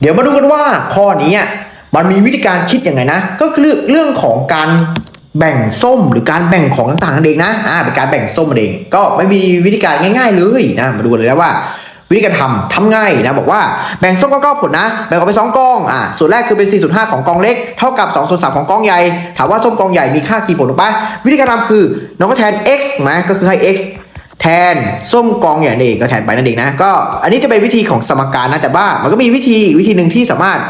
เดี๋ยวมาดูกันว่าข้อนี้มันมีวิธีการคิดยังไงนะ ก็คือเรื่องของการแบ่งส้มหรือการแบ่งของต่างๆนั่นเองนะอ่าเป็นการแบ่งส้มนั่นเอง ก็ไม่มีวิธีการง่าย ๆ เลยนะมาดูเลยนะว่า วิธีการทำทำง่ายนะบอกว่าแบ่งส้มก็เก้าผลนะแบ่งออกเป็นสองกองอ่าส่วนแรกคือเป็น4ส่วน5ของกองเล็ก เท่ากับ2ส่วน3ของกองใหญ่ถามว่าส้มกองใหญ่มีค่ากี่ผลถูกปะวิธีการทำคือน้องก็แทน x นะก็คือให้ x แทนส้มกองใหญ่นั่นเองก็แทนไปนั่นเองนะก็อันนี้จะเป็นวิธีของสมการนะแต่ว่ามันก็มีวิธีวิธีหนึ่งที่สามารถ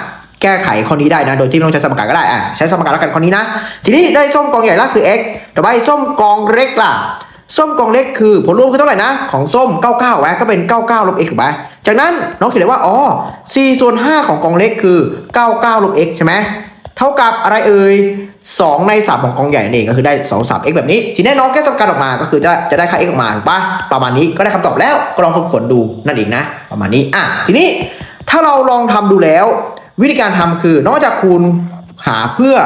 แก้ไขข้อนี้ได้นะ โดยที่ไม่ต้องใช้สมการก็ได้อะใช้สมการแล้วกันข้อนี้นะ ทีนี้ได้ส้มกองใหญ่ละคือ x ต่อไปส้มกองเล็กล่ะ ส้มกองเล็กคือผลรวมคือเท่าไหร่นะ ของส้ม 99แวะก็เป็น 99ลบ x ถูกไหมจากนั้นน้องเขียนเลยว่า อ๋อ4ส่วน5ของกองเล็กคือ 99ลบ x ใช่ไหม เท่ากับอะไรเอ่ย2ใน 3 ของกองใหญ่นั่ก็คือได้ 2 3 x แบบนี้ ทีนี้น้องแก้สมการออกมาก็คือจะจะได้ค่า x ออกมาถูกปะประมาณนี้ก็ได้คำตอบแล้วก็ลองฝึกฝนดูนั่นเองนะ ประมาณนี้อะทีนี้ถ้าเราลองทำดูแล้ว วิธีการทำคือนอกจากคูณหาเพื่อ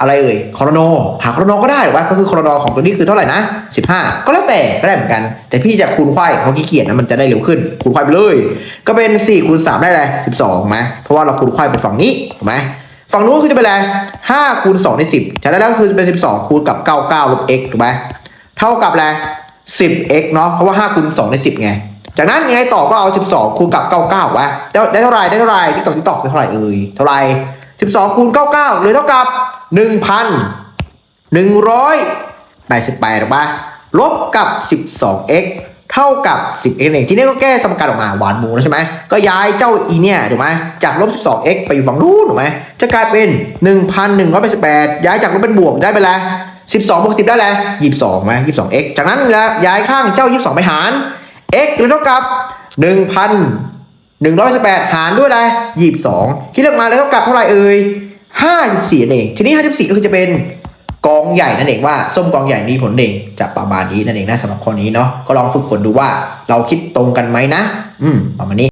อะไรเอ่ยคอรโน หาคอรโนก็ได้หรือว่าก็คือคอรโนของตัวนี้คือเท่าไหร่นะ 15 ก็แล้วแต่ก็ได้เหมือนกัน แต่พี่จะคูณควายเพราะขี้เกียจนะมันจะได้เร็วขึ้น คูณควายไปเลย ก็เป็น4คูณ3ได้เลย12ไหมเพราะว่าเราคูณควายไปฝั่งนี้ถูกไหม ฝั่งนู้นคือจะเป็นอะไร5คูณ2ได้10จากนั้นแล้วคือเป็น12คูณกับ99ลบ x ถูกไหมเท่ากับอะไร 10x เนาะเพราะว่า5คูณ2ได้10ไง จากนั้นยังไงต่อก็เอา12คูณกับ99วะได้ได้เท่าไหร่ได้เท่าไหร่ที่ตอกที่ตอกได้เท่าไหร่เอ่ยเท่าไหร่12คูณ99หรือเท่ากับ1,188ถูกปะลบกับ 12x เท่ากับ 10x เองทีนี้ก็แก้สมการออกมาหวานหมูแล้วใช่ไหมก็ย้ายเจ้าอีเนี่ยถูกไหมจากลบ 12x ไปอยู่ฝั่งนู้นถูกไหมจะกลายเป็น 1,188 ย้ายจากลบเป็นบวกได้ไปแล้ว12บวก10 ได้แล้ว22ไหม 22x จากนั้นแล้วย้ายข้างเจ้า 22 ไปหาร x หรือเท่ากับ 1,118 หารด้วยอะไร22 คิดออกมาแล้วเท่ากับเท่าไหร่เอ่ย54เองทีนี้ 54 ก็คือจะเป็น กองใหญ่นั่นเองว่าส้มกองใหญ่มีผลเด่นจะประมาณนี้นั่นเองนะสำหรับข้อนี้เนาะก็ลองฝึกฝนดูว่าเราคิดตรงกันไหมนะ อืมประมาณนี้